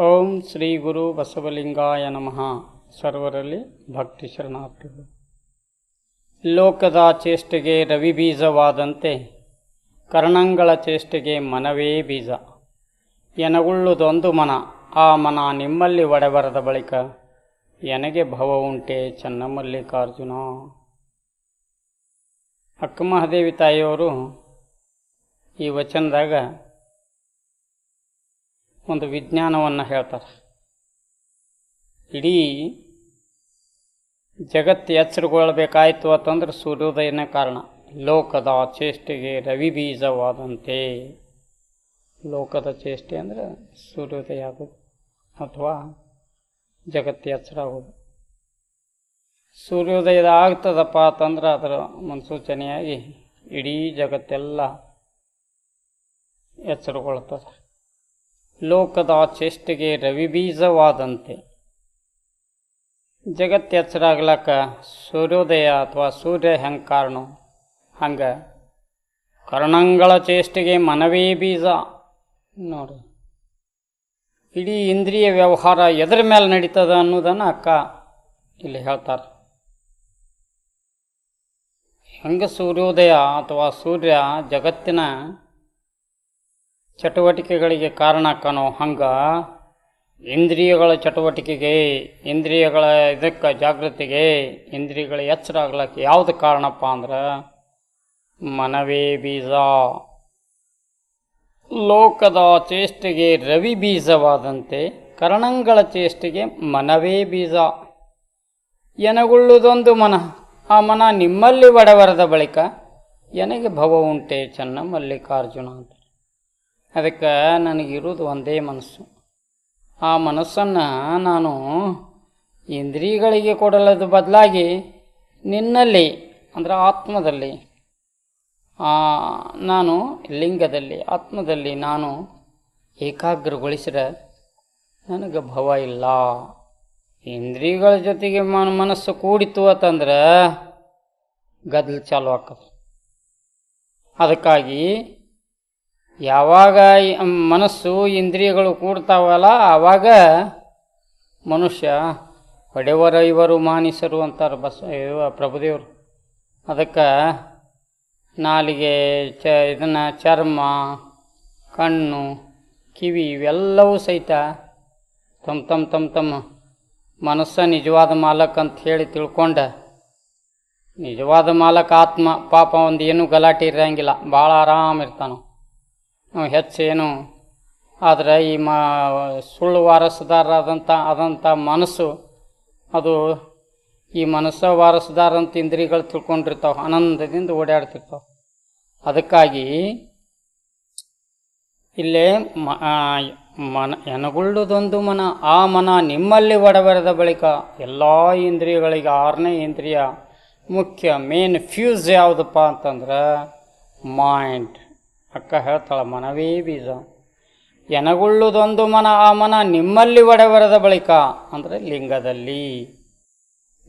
ಓಂ ಶ್ರೀ ಗುರು ಬಸವಲಿಂಗಾಯ ನಮಃ. ಸರ್ವರಲ್ಲಿ ಭಕ್ತಿ ಶರಣಾರ್ಥಿಗಳು. ಲೋಕದ ಚೇಷ್ಟೆಗೆ ರವಿ ಬೀಜವಾದಂತೆ, ಕರ್ಣಂಗಳ ಚೇಷ್ಟೆಗೆ ಮನವೇ ಬೀಜ. ಎನಗುಳ್ಳುದೊಂದು ಮನ, ಆ ಮನ ನಿಮ್ಮಲ್ಲಿ ಒಡೆಬರದ ಬಳಿಕ, ಎನಗೆ ಭವ ಉಂಟೆ ಚನ್ನಮಲ್ಲಿಕಾರ್ಜುನ. ಅಕ್ಕಮಹದೇವಿ ತಾಯಿಯವರು ಈ ವಚನದಾಗ ಒಂದು ವಿಜ್ಞಾನವನ್ನು ಹೇಳ್ತಾರೆ. ಇಡೀ ಜಗತ್ತು ಎಚ್ಚರಗೊಳ್ಬೇಕಾಯಿತು ಅಂತಂದ್ರೆ ಸೂರ್ಯೋದಯನೇ ಕಾರಣ. ಲೋಕದ ಚೇಷ್ಟೆಗೆ ರವಿ ಬೀಜವಾದಂತೆ. ಲೋಕದ ಚೇಷ್ಟೆ ಅಂದರೆ ಸೂರ್ಯೋದಯ ಆಗೋದು ಅಥವಾ ಜಗತ್ತು ಎಚ್ಚರ ಆಗೋದು ಸೂರ್ಯೋದಯದ ಆಗ್ತದಪ್ಪ ಅಂತಂದ್ರೆ ಅದರ ಮುನ್ಸೂಚನೆಯಾಗಿ ಇಡೀ ಜಗತ್ತೆಲ್ಲ ಎಚ್ಚರಗೊಳ್ತದೆ. ಲೋಕದ ಚೇಷ್ಟೆಗೆ ರವಿ ಬೀಜವಾದಂತೆ ಜಗತ್ತು ಎಚ್ಚರಾಗ್ಲಕ್ಕ ಸೂರ್ಯೋದಯ ಅಥವಾ ಸೂರ್ಯ ಹೆಂಗೆ ಕಾರಣ ಹಂಗೆ ಕರ್ಣಂಗಳ ಚೇಷ್ಟೆಗೆ ಮನವೇ ಬೀಜ. ನೋಡಿ. ಇಡೀ ಇಂದ್ರಿಯ ವ್ಯವಹಾರ ಎದ್ರ ಮೇಲೆ ನಡೀತದ ಅನ್ನೋದನ್ನು ಅಕ್ಕ ಇಲ್ಲಿ ಹೇಳ್ತಾರೆ. ಹೆಂಗೆ ಸೂರ್ಯೋದಯ ಅಥವಾ ಸೂರ್ಯ ಜಗತ್ತಿನ ಚಟುವಟಿಕೆಗಳಿಗೆ ಕಾರಣ ಕಾಣೋ ಹಂಗೆ ಇಂದ್ರಿಯಗಳ ಚಟುವಟಿಕೆಗೆ, ಇಂದ್ರಿಯಗಳ ಇದಕ್ಕೆ ಜಾಗೃತಿಗೆ, ಇಂದ್ರಿಯಗಳ ಎಚ್ಚರ ಆಗ್ಲಕ್ಕೆ ಯಾವುದು ಕಾರಣಪ್ಪ ಅಂದ್ರೆ ಮನವೇ ಬೀಜ. ಲೋಕದ ಚೇಷ್ಟೆಗೆ ರವಿ ಬೀಜವಾದಂತೆ ಕರ್ಣಂಗಳ ಚೇಷ್ಟೆಗೆ ಮನವೇ ಬೀಜ. ಎನಗುಳ್ಳುದೊಂದು ಮನ, ಆ ಮನ ನಿಮ್ಮಲ್ಲಿ ಬಡವರದ ಬಳಿಕ ಎನಗೆ ಭವ ಉಂಟೆ ಚೆನ್ನ ಮಲ್ಲಿಕಾರ್ಜುನ ಅಂತ. ಅದಕ್ಕೆ ನನಗಿರುವುದು ಒಂದೇ ಮನಸ್ಸು. ಆ ಮನಸ್ಸನ್ನು ನಾನು ಇಂದ್ರಿಯಗಳಿಗೆ ಕೊಡಲದ ಬದಲಾಗಿ ನಿನ್ನಲ್ಲಿ, ಅಂದರೆ ಆತ್ಮದಲ್ಲಿ. ನಾನು ಲಿಂಗದಲ್ಲಿ, ಆತ್ಮದಲ್ಲಿ ನಾನು ಏಕಾಗ್ರಗೊಳಿಸಿದ ನನಗೆ ಭವ ಇಲ್ಲ. ಇಂದ್ರಿಯಗಳ ಜೊತೆಗೆ ಮನ, ಮನಸ್ಸು ಕೂಡಿತು ಅಂತಂದ್ರೆ ಗದ್ದಲು ಚಾಲು ಆಗ್ತದೆ. ಅದಕ್ಕಾಗಿ ಯಾವಾಗ ಮನಸ್ಸು ಇಂದ್ರಿಯಗಳು ಕೂಡ್ತಾವಲ್ಲ, ಆವಾಗ ಮನುಷ್ಯ ಹೊಡೆವರ ಇವರು ಮಾನಿಸರು ಅಂತಾರೆ ಬಸ್ ಪ್ರಭುದೇವರು. ಅದಕ್ಕೆ ನಾಲಿಗೆ ಚ ಇದನ್ನು ಚರ್ಮ, ಕಣ್ಣು, ಕಿವಿ ಇವೆಲ್ಲವೂ ಸಹಿತ ತಮ್ಮ ತಮ್ಮ ತಮ್ಮ ತಮ್ಮ ಮನಸ್ಸ ನಿಜವಾದ ಮಾಲಕ್ ಅಂತ ಹೇಳಿ ತಿಳ್ಕೊಂಡ ನಿಜವಾದ ಮಾಲಕ ಆತ್ಮ ಪಾಪ ಒಂದು ಏನೂ ಗಲಾಟೆ ಇರಂಗಿಲ್ಲ ಭಾಳ ಆರಾಮ ಇರ್ತಾನು ನಾವು ಹೆಚ್ಚೇನು. ಆದರೆ ಈ ಮಾ, ಸುಳ್ಳು ವಾರಸುದಾರ ಆದಂಥ ಮನಸ್ಸು, ಅದು ಈ ಮನಸ್ಸ ವಾರಸುದಾರಂತ ಇಂದ್ರಿಯಗಳು ತಿಳ್ಕೊಂಡಿರ್ತಾವೆ, ಆನಂದದಿಂದ ಓಡಾಡ್ತಿರ್ತಾವೆ. ಅದಕ್ಕಾಗಿ ಇಲ್ಲೇ ಮನ, ಎನಗುಳ್ಳುದೊಂದು ಮನ, ಆ ಮನ ನಿಮ್ಮಲ್ಲಿ ಒಡಬರೆದ ಬಳಿಕ ಎಲ್ಲ ಇಂದ್ರಿಯಗಳಿಗೆ ಆರನೇ ಇಂದ್ರಿಯ ಮುಖ್ಯ ಮೇನ್ ಫ್ಯೂಸ್ ಯಾವುದಪ್ಪ ಅಂತಂದ್ರೆ ಮೈಂಡ್ ಅಕ್ಕ ಹೇಳ್ತಾಳೆ, ಮನವೇ ಬೀಜ. ಎನಗುಳ್ಳುದೊಂದು ಮನ, ಆ ಮನ ನಿಮ್ಮಲ್ಲಿ ಒಡೆವರೆದ ಬಳಿಕ. ಅಂದರೆ, ಲಿಂಗದಲ್ಲಿ,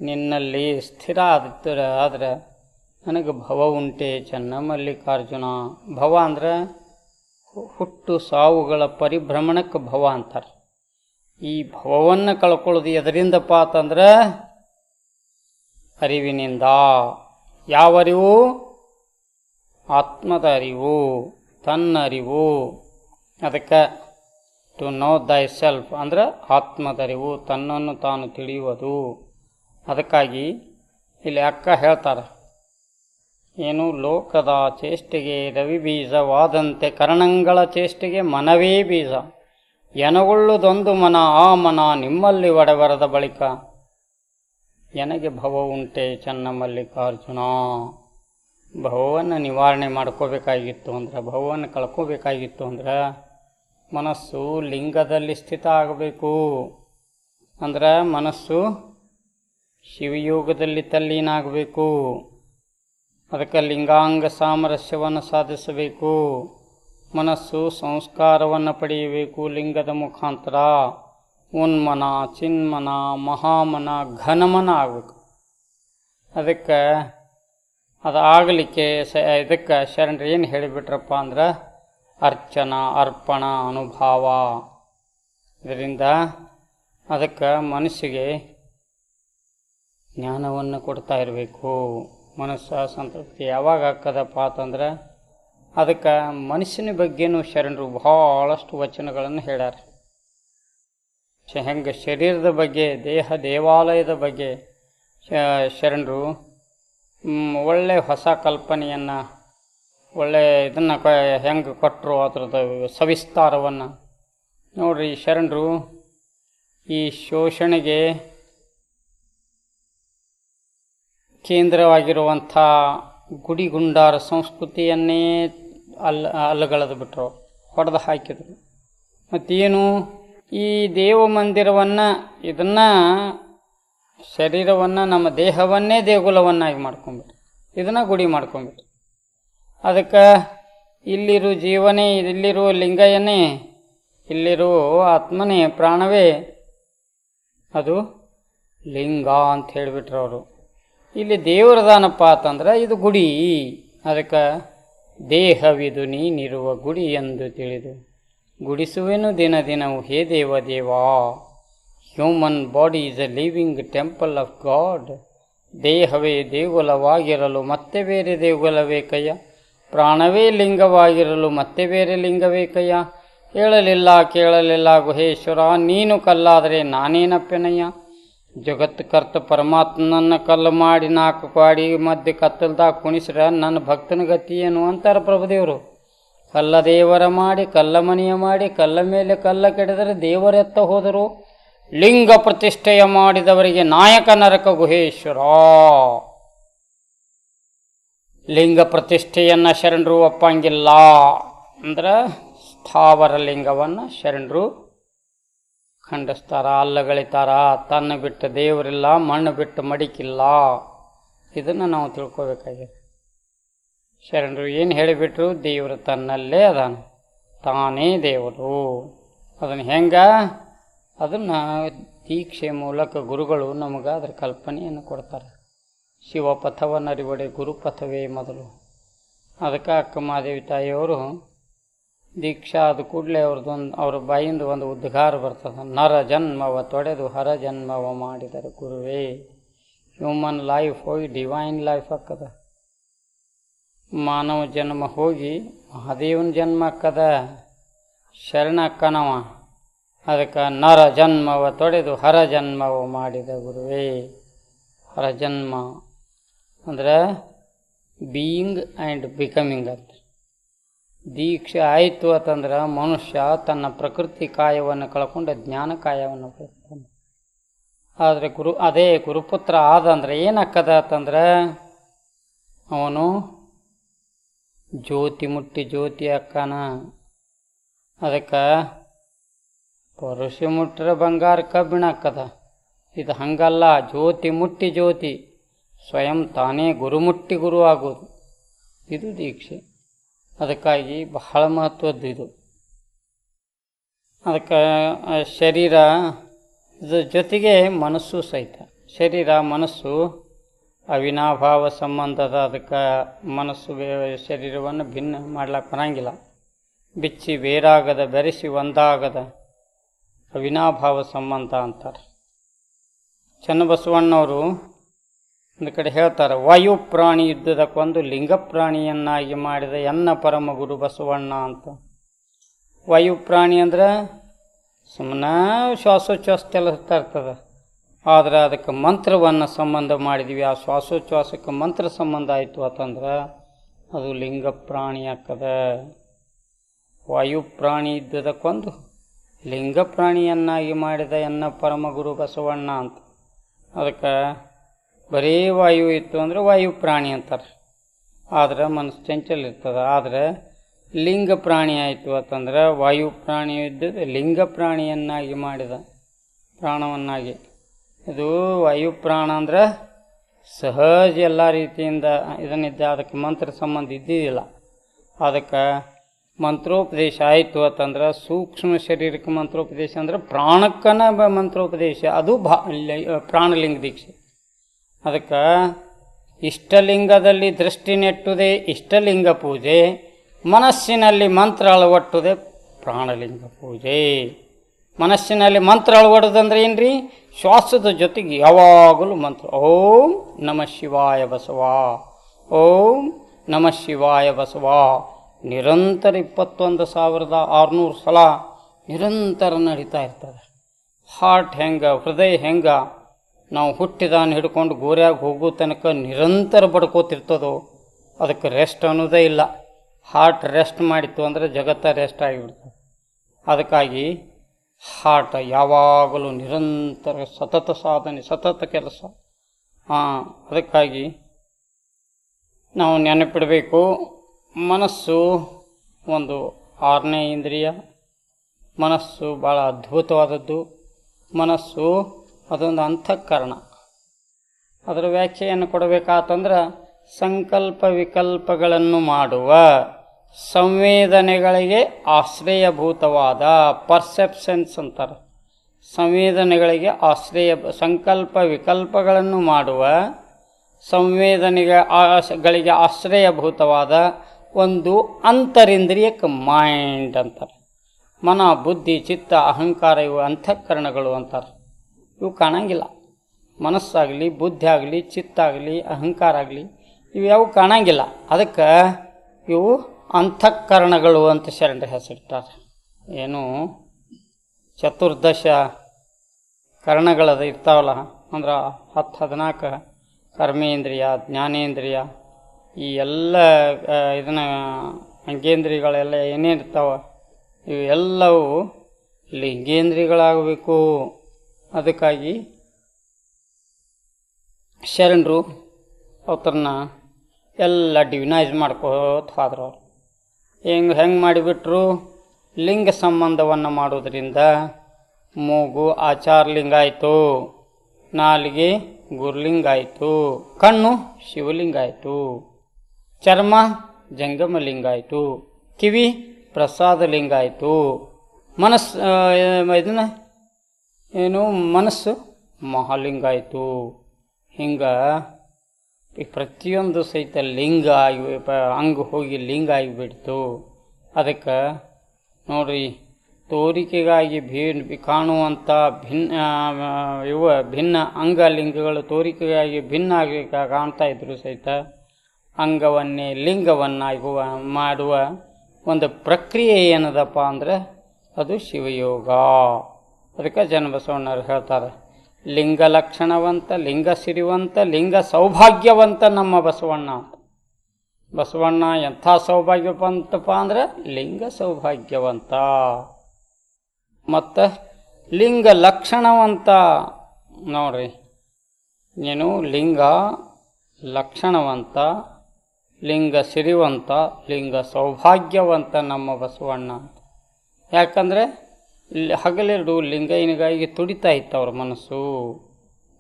ನಿನ್ನಲ್ಲಿ ಸ್ಥಿರ ಆದಿತ್ತರ ಆದರೆ ನನಗೆ ಭವ ಉಂಟೆ ಚೆನ್ನ ಮಲ್ಲಿಕಾರ್ಜುನ ಭವ ಅಂದ್ರೆ ಹುಟ್ಟು ಸಾವುಗಳ ಪರಿಭ್ರಮಣಕ್ಕೆ ಭವ ಅಂತಾರೆ. ಈ ಭವವನ್ನು ಕಳ್ಕೊಳ್ಳೋದು ಎದರಿಂದಪ್ಪ ಅಂತಂದ್ರೆ ಅರಿವಿನಿಂದ. ಯಾವ ಅರಿವು ಆತ್ಮದ ಅರಿವು ತನ್ನರಿವು. ಅದಕ್ಕೆ ಟು ನೋ ದೈ ಸೆಲ್ಫ್ ಅಂದ್ರೆ ಆತ್ಮದ ಅರಿವು ತನ್ನನ್ನು ತಾನು ತಿಳಿಯುವುದು. ಅದಕ್ಕಾಗಿ ಇಲ್ಲಿ ಅಕ್ಕ ಹೇಳ್ತಾರೆ, ಏನು ಲೋಕದ ಚೇಷ್ಟೆಗೆ ರವಿ ಬೀಜವಾದಂತೆ ಕರ್ಣಂಗಳ ಚೇಷ್ಟೆಗೆ ಮನವೇ ಬೀಜ. ಎನಗೊಳ್ಳುದೊಂದು ಮನ, ಆ ಮನ ನಿಮ್ಮಲ್ಲಿ ಒಡೆವರದ ಬಳಿಕ. ಎನಗೆ ಭವ ಉಂಟೆ ಚೆನ್ನ ಮಲ್ಲಿಕಾರ್ಜುನ ಭವವನ್ನು ನಿವಾರಣೆ ಮಾಡ್ಕೋಬೇಕಾಗಿತ್ತು ಅಂದ್ರೆ, ಭವವನ್ನು ಕಳ್ಕೋಬೇಕಾಗಿತ್ತು ಅಂದ್ರೆ, ಮನಸ್ಸು ಲಿಂಗದಲ್ಲಿ ಸ್ಥಿತ ಆಗಬೇಕು. ಅಂದ್ರೆ ಮನಸ್ಸು ಶಿವಯೋಗದಲ್ಲಿ ತಲ್ಲೀನಾಗಬೇಕು. ಅದಕ್ಕೆ ಲಿಂಗಾಂಗ ಸಾಮರಸ್ಯವನ್ನು ಸಾಧಿಸಬೇಕು. ಮನಸ್ಸು ಸಂಸ್ಕಾರವನ್ನು ಪಡೆಯಬೇಕು ಲಿಂಗದ ಮುಖಾಂತರ. ಉನ್ಮನ, ಚಿನ್ಮನ, ಮಹಾಮನ, ಘನಮನ ಆಗಬೇಕು. ಅದಕ್ಕೆ ಅದು ಆಗಲಿಕ್ಕೆ ಸ ಇದಕ್ಕೆ ಶರಣರು ಏನು ಹೇಳಿಬಿಟ್ರಪ್ಪ ಅಂದ್ರೆ ಅರ್ಚನ, ಅರ್ಪಣ, ಅನುಭಾವ. ಇದರಿಂದ ಅದಕ್ಕೆ ಮನಸ್ಸಿಗೆ ಜ್ಞಾನವನ್ನು ಕೊಡ್ತಾ ಇರಬೇಕು. ಮನಸ್ಸು ಸಂತೃಪ್ತಿ ಯಾವಾಗ ಆಗ್ತದಪ್ಪ ಅಂತಂದ್ರೆ ಅದಕ್ಕೆ ಮನಸ್ಸಿನ ಬಗ್ಗೆನೂ ಶರಣರು ಭಾಳಷ್ಟು ವಚನಗಳನ್ನು ಹೇಳ್ಯಾರ. ಹೆಂಗೆ ಶರೀರದ ಬಗ್ಗೆ, ದೇಹ ದೇವಾಲಯದ ಬಗ್ಗೆ ಶರಣರು ಒಳ್ಳೆ ಹೊಸ ಕಲ್ಪನೆಯನ್ನು, ಒಳ್ಳೆ ಇದನ್ನು ಕ, ಹೆಂಗೆ ಕೊಟ್ಟರು ಅದ್ರದ್ದು ಸವಿಸ್ತಾರವನ್ನು. ನೋಡ್ರಿ ಶರಣರು, ಈ ಶೋಷಣೆಗೆ ಕೇಂದ್ರವಾಗಿರುವಂಥ ಗುಡಿಗುಂಡಾರ ಸಂಸ್ಕೃತಿಯನ್ನೇ ಅಲ್ಲ ಅಲ್ಲಗಳೆದು ಬಿಟ್ಟರು ಹೊಡೆದು ಹಾಕಿದರು. ಮತ್ತೇನು? ಈ ದೇವ ಮಂದಿರವನ್ನು ಇದನ್ನು ಶರೀರವನ್ನು ನಮ್ಮ ದೇಹವನ್ನೇ ದೇಗುಲವನ್ನಾಗಿ ಮಾಡ್ಕೊಂಬಿಟ್ರು ಇದನ್ನು ಗುಡಿ ಮಾಡ್ಕೊಂಬಿಟ್ರು ಅದಕ್ಕೆ ಇಲ್ಲಿರೋ ಜೀವನೇ ಇಲ್ಲಿರುವ ಲಿಂಗಯನೇ ಇಲ್ಲಿರುವ ಆತ್ಮನೇ, ಪ್ರಾಣವೇ, ಅದು ಲಿಂಗ ಅಂತ ಹೇಳಿಬಿಟ್ರು ಅವರು. ಇಲ್ಲಿ ದೇವರದಾನಪ್ಪ ಅಂತಂದ್ರೆ ಇದು ಗುಡಿ. ಅದಕ್ಕೆ ದೇಹವಿದು ನೀನಿರುವ ಗುಡಿ ಎಂದು ತಿಳಿದು, ಗುಡಿಸುವೆನು ದಿನ ದಿನವು ಹೇ ದೇವ ದೇವ. Human body is a living temple of God ದೇಹವೇ ದೇಗುಲವಾಗಿರಲು ಮತ್ತೆ ಬೇರೆ ದೇಗುಲವೇ ಕಯ್ಯ? ಪ್ರಾಣವೇ ಲಿಂಗವಾಗಿರಲು ಮತ್ತೆ ಬೇರೆ ಲಿಂಗವೇ ಕಯ್ಯ? ಹೇಳಲಿಲ್ಲ, ಕೇಳಲಿಲ್ಲ, ಗುಹೇಶ್ವರ, ನೀನು ಕಲ್ಲಾದರೆ ನಾನೇನಪ್ಪೆನಯ್ಯ? ಜಗತ್ ಕರ್ತ ಪರಮಾತ್ಮನನ್ನು ಕಲ್ಲು ಮಾಡಿ ನಾಲ್ಕು ಪಾಡಿ ಮಧ್ಯೆ ಕತ್ತಲ್ದಾಗ ಕುಣಿಸ್ರೆ ನನ್ನ ಭಕ್ತನ ಗತಿ ಏನು ಅಂತಾರೆ ಪ್ರಭುದೇವರು? ಕಲ್ಲ ದೇವರ ಮಾಡಿ, ಕಲ್ಲ ಮನೆಯ ಮಾಡಿ, ಕಲ್ಲ ಮೇಲೆ ಕಲ್ಲ ಕೆಡದರೆ ದೇವರೆತ್ತ ಹೋದರು? ಲಿಂಗ ಪ್ರತಿಷ್ಠೆಯ ಮಾಡಿದವರಿಗೆ ನಾಯಕ ನರಕ ಗುಹೇಶ್ವರ. ಲಿಂಗ ಪ್ರತಿಷ್ಠೆಯನ್ನು ಶರಣರು ಒಪ್ಪಂಗಿಲ್ಲ ಅಂದ್ರೆ ಸ್ಥಾವರ ಲಿಂಗವನ್ನು ಶರಣರು ಖಂಡಿಸ್ತಾರ ಅಲ್ಲಗಳಿತಾರ ತನ್ನ ಬಿಟ್ಟು ದೇವರಿಲ್ಲ, ಮಣ್ಣು ಬಿಟ್ಟು ಮಡಿಕಿಲ್ಲ. ಇದನ್ನು ನಾವು ತಿಳ್ಕೊಬೇಕಾಗಿದೆ. ಶರಣರು ಏನು ಹೇಳಿಬಿಟ್ರು? ದೇವರು ತನ್ನಲ್ಲೇ ಅದಾನ. ತಾನೇ ದೇವರು. ಅದನ್ನು ಹೆಂಗ ಅದನ್ನು ದೀಕ್ಷೆ ಮೂಲಕ ಗುರುಗಳು ನಮಗೆ ಅದರ ಕಲ್ಪನೆಯನ್ನು ಕೊಡ್ತಾರೆ. ಶಿವಪಥವನ್ನು ಅರಿವಡೆ ಗುರುಪಥವೇ ಮೊದಲು. ಅದಕ್ಕೆ ಅಕ್ಕ ಮಹಾದೇವಿ ತಾಯಿಯವರು ದೀಕ್ಷಾ ಆದ ಕೂಡಲೇ ಅವ್ರದ್ದೊಂದು, ಅವ್ರ ಬಾಯಿಂದ ಒಂದು ಉದ್ಗಾರ ಬರ್ತದೆ. ನರ ಜನ್ಮವ ತೊಡೆದು ಹರ ಜನ್ಮವ ಮಾಡಿದರೆ ಗುರುವೇ. ಹ್ಯೂಮನ್ ಲೈಫ್ ಹೋಗಿ ಡಿವೈನ್ ಲೈಫ್ ಹಾಕದ ಮಾನವ ಜನ್ಮ ಹೋಗಿ ಮಹಾದೇವನ ಜನ್ಮ ಹಾಕದ ಶರಣ ಅಕ್ಕನವ ಅದಕ್ಕೆ ನರ ಜನ್ಮವ ತೊಡೆದು ಹರ ಜನ್ಮವ ಮಾಡಿದ ಗುರುವೇ. ಹರ ಜನ್ಮ ಅಂದ್ರೆ ಬೀಯಿಂಗ್ ಆ್ಯಂಡ್ ಬಿಕಮಿಂಗ್ ಅಂತ. ದೀಕ್ಷೆ ಆಯಿತು ಅಂತಂದ್ರೆ ಮನುಷ್ಯ ತನ್ನ ಪ್ರಕೃತಿ ಕಾಯವನ್ನು ಕಳ್ಕೊಂಡು ಜ್ಞಾನ ಕಾಯವನ್ನು ಕಳಿಸ್ತಾನೆ ಆದರೆ ಗುರು, ಅದೇ ಗುರುಪುತ್ರ ಆದಂದ್ರೆ ಏನಾಕ್ಕದ ಅಂತಂದ್ರೆ ಅವನು ಜ್ಯೋತಿ ಮುಟ್ಟಿ ಜ್ಯೋತಿ ಅಕ್ಕನ. ಅದಕ್ಕೆ ಪರುಷ ಮುಟ್ಟರೆ ಬಂಗಾರ ಕಬ್ಬಿಣ ಅಕ್ಕದ ಇದು ಹಂಗಲ್ಲ, ಜ್ಯೋತಿ ಮುಟ್ಟಿ ಜ್ಯೋತಿ. ಸ್ವಯಂ ತಾನೇ ಗುರುಮುಟ್ಟಿ ಗುರು ಆಗೋದು. ಇದು ದೀಕ್ಷೆ. ಅದಕ್ಕಾಗಿ ಬಹಳ ಮಹತ್ವದ್ದು ಇದು. ಅದಕ್ಕೆ ಶರೀರ ಜೊತೆಗೆ ಮನಸ್ಸು ಸಹಿತ. ಶರೀರ, ಮನಸ್ಸು ಅವಿನಾಭಾವ ಸಂಬಂಧದ ಅದಕ್ಕೆ ಮನಸ್ಸು ಶರೀರವನ್ನು ಭಿನ್ನ ಮಾಡ್ಲಿಕ್ಕೆ ಬರಂಗಿಲ್ಲ. ಬಿಚ್ಚಿ, ಬೇರಾಗದ, ಬೆರೆಸಿ, ಒಂದಾಗದ. ಅವಿನಾಭಾವ ಸಂಬಂಧ ಅಂತಾರೆ. ಚನ್ನಬಸವಣ್ಣವರು ಒಂದು ಕಡೆ ಹೇಳ್ತಾರೆ, ವಾಯು ಪ್ರಾಣಿ ಯುದ್ಧದಕ್ಕೊಂದು ಲಿಂಗ ಪ್ರಾಣಿಯನ್ನಾಗಿ ಮಾಡಿದ ಎನ್ನ ಪರಮ ಗುರು ಬಸವಣ್ಣ ಅಂತ. ವಾಯು ಪ್ರಾಣಿ ಅಂದ್ರೆ ಸುಮ್ಮನೆ ಶ್ವಾಸೋಚ್ಛ್ವಾಸ ತರ್ತದೆ. ಇರ್ತದೆ ಆದರೆ ಅದಕ್ಕೆ ಮಂತ್ರವನ್ನು ಸಂಬಂಧ ಮಾಡಿದ್ವಿ. ಆ ಶ್ವಾಸೋಚ್ಛ್ವಾಸಕ್ಕೆ ಮಂತ್ರ ಸಂಬಂಧ ಆಯಿತು ಅಂತಂದ್ರೆ ಅದು ಲಿಂಗ ಪ್ರಾಣಿ ಆಗ್ತದೆ. ವಾಯು ಪ್ರಾಣಿ ಲಿಂಗ ಪ್ರಾಣಿಯನ್ನಾಗಿ ಮಾಡಿದ ಎನ್ನ ಪರಮ ಗುರು ಬಸವಣ್ಣ ಅಂತ. ಅದಕ್ಕೆ ಬರೀ ವಾಯು ಇತ್ತು ಅಂದರೆ ವಾಯು ಪ್ರಾಣಿ ಅಂತಾರೆ. ಆದ್ರೆ ಮನಸ್ಸು ಚಂಚಲ ಇರ್ತದೆ. ಆದರೆ ಲಿಂಗ ಪ್ರಾಣಿ ಆಯಿತು ಅಂತಂದ್ರೆ ವಾಯು ಪ್ರಾಣಿ ಇದ್ದದ್ದು ಲಿಂಗ ಪ್ರಾಣಿಯನ್ನಾಗಿ ಮಾಡಿದ ಪ್ರಾಣವನ್ನಾಗಿ. ಇದು ವಾಯು ಪ್ರಾಣ ಅಂದ್ರೆ ಸಹಜ ಎಲ್ಲ ರೀತಿಯಿಂದ ಇದನ್ನಿದ್ದ ಅದಕ್ಕೆ ಮಂತ್ರ ಸಂಬಂಧ ಇದ್ದಿದ್ದಿಲ್ಲ ಅದಕ್ಕೆ ಮಂತ್ರೋಪದೇಶ ಆಯಿತು ಅಂತಂದ್ರೆ ಸೂಕ್ಷ್ಮ ಶರೀರಕ್ಕೆ ಮಂತ್ರೋಪದೇಶ ಅಂದ್ರೆ ಪ್ರಾಣಕ್ಕನ ಮಂತ್ರೋಪದೇಶ. ಅದು ಭಾ ಪ್ರಾಣಲಿಂಗ ದೀಕ್ಷೆ. ಅದಕ್ಕೆ ಇಷ್ಟಲಿಂಗದಲ್ಲಿ ದೃಷ್ಟಿ ನೆಟ್ಟುದೇ, ಇಷ್ಟಲಿಂಗ ಪೂಜೆ. ಮನಸ್ಸಿನಲ್ಲಿ ಮಂತ್ರ ಅಳವಟ್ಟುದೇ, ಪ್ರಾಣಲಿಂಗ ಪೂಜೆ. ಮನಸ್ಸಿನಲ್ಲಿ ಮಂತ್ರ ಅಳವಡೋದಂದ್ರೆ ಏನ್ರಿ? ಶ್ವಾಸದ ಜೊತೆಗೆ ಯಾವಾಗಲೂ ಮಂತ್ರ. ಓಂ ನಮ ಶಿವಾಯ ಬಸವ. ಓಂ ನಮ ಶಿವಾಯ ಬಸವ. ನಿರಂತರ ಇಪ್ಪತ್ತೊಂದು ಸಾವಿರದ ಆರುನೂರು ಸಲ ನಿರಂತರ ನಡೀತಾ ಇರ್ತದೆ. ಹಾರ್ಟ್ ಹೆಂಗೆ, ಹೃದಯ ಹೆಂಗೆ, ನಾವು ಹುಟ್ಟಿದಾನ ಹಿಡ್ಕೊಂಡು ಗೋರ್ಯಾಗ ಹೋಗೋ ತನಕ ನಿರಂತರ ಬಡ್ಕೋತಿರ್ತದೋ, ಅದಕ್ಕೆ ರೆಸ್ಟ್ ಅನ್ನೋದೇ ಇಲ್ಲ. ಹಾರ್ಟ್ ರೆಸ್ಟ್ ಮಾಡಿತ್ತು ಅಂದರೆ ಜಗತ್ತ ರೆಸ್ಟ್ ಆಗಿಬಿಡ್ತದೆ. ಅದಕ್ಕಾಗಿ ಹಾರ್ಟ್ ಯಾವಾಗಲೂ ನಿರಂತರ ಸತತ ಸಾಧನೆ, ಸತತ ಕೆಲಸ. ಅದಕ್ಕಾಗಿ ನಾವು ನೆನಪಿಡಬೇಕು ಮನಸ್ಸು ಒಂದು ಆರನೇ ಇಂದ್ರಿಯ. ಮನಸ್ಸು ಭಾಳ ಅದ್ಭುತವಾದದ್ದು. ಮನಸ್ಸು ಅದೊಂದು ಅಂತಃಕರಣ. ಅದರ ವ್ಯಾಖ್ಯೆಯನ್ನು ಕೊಡಬೇಕಾತಂದ್ರೆ, ಸಂಕಲ್ಪ ವಿಕಲ್ಪಗಳನ್ನು ಮಾಡುವ ಸಂವೇದನೆಗಳಿಗೆ ಆಶ್ರಯಭೂತವಾದ ಪರ್ಸೆಪ್ಷನ್ಸ್ ಅಂತಾರೆ. ಸಂವೇದನೆಗಳಿಗೆ ಆಶ್ರಯ, ಸಂಕಲ್ಪ ವಿಕಲ್ಪಗಳನ್ನು ಮಾಡುವ ಸಂವೇದನೆಗೆ ಗಳಿಗೆ ಆಶ್ರಯಭೂತವಾದ ಒಂದು ಅಂತರಿಂದ್ರಿಯಕ್ಕೆ ಮೈಂಡ್ ಅಂತಾರೆ. ಮನ, ಬುದ್ಧಿ, ಚಿತ್ತ, ಅಹಂಕಾರ ಇವು ಅಂತಃಕರಣಗಳು ಅಂತಾರೆ. ಇವು ಕಾಣಂಗಿಲ್ಲ. ಮನಸ್ಸಾಗಲಿ, ಬುದ್ಧಿ ಆಗಲಿ ಚಿತ್ತಾಗಲಿ ಅಹಂಕಾರ ಆಗಲಿ ಇವು ಯಾವ ಕಾಣಂಗಿಲ್ಲ. ಅದಕ್ಕೆ ಇವು ಅಂತಃಕರಣಗಳು ಅಂತ ಶರಣರ ಹೆಸರಿಟ್ಟಾರೆ. ಏನು? ಚತುರ್ದಶ ಕರ್ಣಗಳದ ಇರ್ತಾವಲ್ಲ, ಅಂದ್ರೆ ಹತ್ತು, ಹದಿನಾಲ್ಕು ಕರ್ಮೇಂದ್ರಿಯ, ಜ್ಞಾನೇಂದ್ರಿಯ ಈ ಎಲ್ಲ ಇದನ್ನು ಅಂಗೇಂದ್ರಿಗಳೆಲ್ಲ ಏನೇನು ಇವೆಲ್ಲವೂ ಲಿಂಗೇಂದ್ರಿಯಗಳಾಗಬೇಕು. ಅದಕ್ಕಾಗಿ ಶರಣರು ಅವ್ರನ್ನ ಎಲ್ಲ ಡಿವಿನೈಸ್ ಮಾಡ್ಕೋತ ಹೋದ್ರು ಅವ್ರು. ಹೆಂಗೆ ಹೆಂಗೆ ಮಾಡಿಬಿಟ್ರು? ಲಿಂಗ ಸಂಬಂಧವನ್ನು ಮಾಡೋದರಿಂದ ಮೂಗು ಆಚಾರ ಲಿಂಗ ಆಯಿತು, ನಾಲಿಗೆ ಗುರುಲಿಂಗ ಆಯಿತು, ಕಣ್ಣು ಶಿವಲಿಂಗ ಆಯಿತು. ಚರ್ಮ ಜಂಗಮಲಿಂಗಾಯಿತು, ಕಿವಿ ಪ್ರಸಾದ ಲಿಂಗ ಆಯಿತು ಮನಸ್ಸು ಇದನ್ನ ಏನು, ಮನಸ್ಸು ಮಹಾಲಿಂಗ ಆಯಿತು ಹಿಂಗೆ ಈ ಪ್ರತಿಯೊಂದು ಸಹಿತ ಲಿಂಗ ಆಗಿ ಅಂಗ ಹೋಗಿ ಲಿಂಗ ಆಗಿಬಿಡ್ತು. ಅದಕ್ಕೆ ನೋಡ್ರಿ, ತೋರಿಕೆಗಾಗಿ ಭಿ ಕಾಣುವಂಥ ಭಿನ್ನ ಇವ ಭಿನ್ನ ಅಂಗಲಿಂಗಗಳು ತೋರಿಕೆಗಾಗಿ ಭಿನ್ನ ಆಗಿ ಕಾಣ್ತಾ ಇದ್ರು ಸಹಿತ. ಅಂಗವನ್ನೇ ಲಿಂಗವನ್ನಾಗುವ ಮಾಡುವ ಒಂದು ಪ್ರಕ್ರಿಯೆ ಏನದಪ್ಪ ಅಂದರೆ ಅದು ಶಿವಯೋಗ. ಅದಕ್ಕೆ ಜನಬಸವಣ್ಣವ್ರು ಹೇಳ್ತಾರೆ, ಲಿಂಗ ಲಕ್ಷಣವಂತ, ಲಿಂಗ ಸಿರಿವಂತ, ಲಿಂಗ ಸೌಭಾಗ್ಯವಂತ ನಮ್ಮ ಬಸವಣ್ಣ ಬಸವಣ್ಣ ಎಂಥ ಸೌಭಾಗ್ಯವಂತಪ್ಪ ಅಂದ್ರೆ ಲಿಂಗ ಸೌಭಾಗ್ಯವಂತ. ಮತ್ತು ಲಿಂಗ ಲಕ್ಷಣವಂತ ನೋಡ್ರಿ, ನೀನು ಲಿಂಗ ಲಕ್ಷಣವಂತ ಲಿಂಗ ಸಿರಿವಂತ, ಲಿಂಗ ಸೌಭಾಗ್ಯವಂತ ನಮ್ಮ ಬಸವಣ್ಣ ಅಂತ. ಯಾಕಂದರೆ ಹಗಲೆರಡು ಲಿಂಗಯ್ಯನಿಗಾಗಿ ತುಡಿತಾ ಇತ್ತು ಅವ್ರ ಮನಸ್ಸು.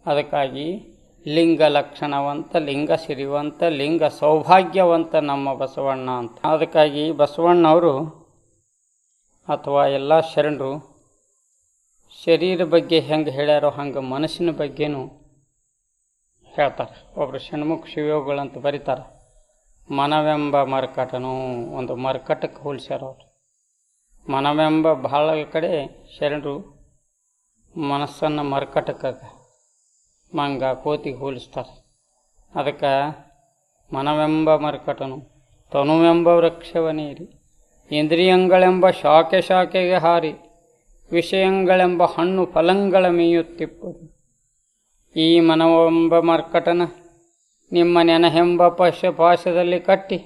ಅದಕ್ಕಾಗಿ ಲಿಂಗ ಲಕ್ಷಣವಂತ, ಲಿಂಗ ಸಿರಿವಂತ, ಲಿಂಗ ಸೌಭಾಗ್ಯವಂತ ನಮ್ಮ ಬಸವಣ್ಣ ಅಂತ. ಅದಕ್ಕಾಗಿ ಬಸವಣ್ಣವರು ಅಥವಾ ಎಲ್ಲ ಶರಣರು ಶರೀರ ಬಗ್ಗೆ ಹೆಂಗೆ ಹೇಳ್ಯಾರೋ ಹಂಗೆ ಮನಸ್ಸಿನ ಬಗ್ಗೆನೂ ಹೇಳ್ತಾರೆ. ಒಬ್ಬರು ಷಣ್ಮುಖ ಶಿವಯೋಗಗಳಂತ ಬರೀತಾರೆ. ಮನವೆಂಬ ಮರ್ಕಟನು ಒಂದು ಮರ್ಕಟಕ್ಕೆ ಹೋಲಿಸ್ಯಾರ ಅವರು. ಮನವೆಂಬ ಬಹಳ ಕಡೆ ಶರಣರು ಮನಸ್ಸನ್ನು ಮರ್ಕಟಕ್ಕೆ ಮಂಗ ಕೋತಿಗೆ ಹೋಲಿಸ್ತಾರೆ. ಅದಕ್ಕೆ ಮನವೆಂಬ ಮರ್ಕಟನು, ತನುವೆಂಬ ವೃಕ್ಷವನೇರಿ ಇಂದ್ರಿಯಂಗಳೆಂಬ ಶಾಖೆ ಶಾಖೆಗೆ ಹಾರಿ, ವಿಷಯಗಳೆಂಬ ಹಣ್ಣು ಫಲಂಗಳ ಮೇಯುತ್ತಿಪ್ಪದು. ಈ ಮನವೆಂಬ ಮರ್ಕಟನ ನಿಮ್ಮ ನೆನಹೆಂಬ ಪಶ ಪಾಶದಲ್ಲಿ ಕಟ್ಟಿ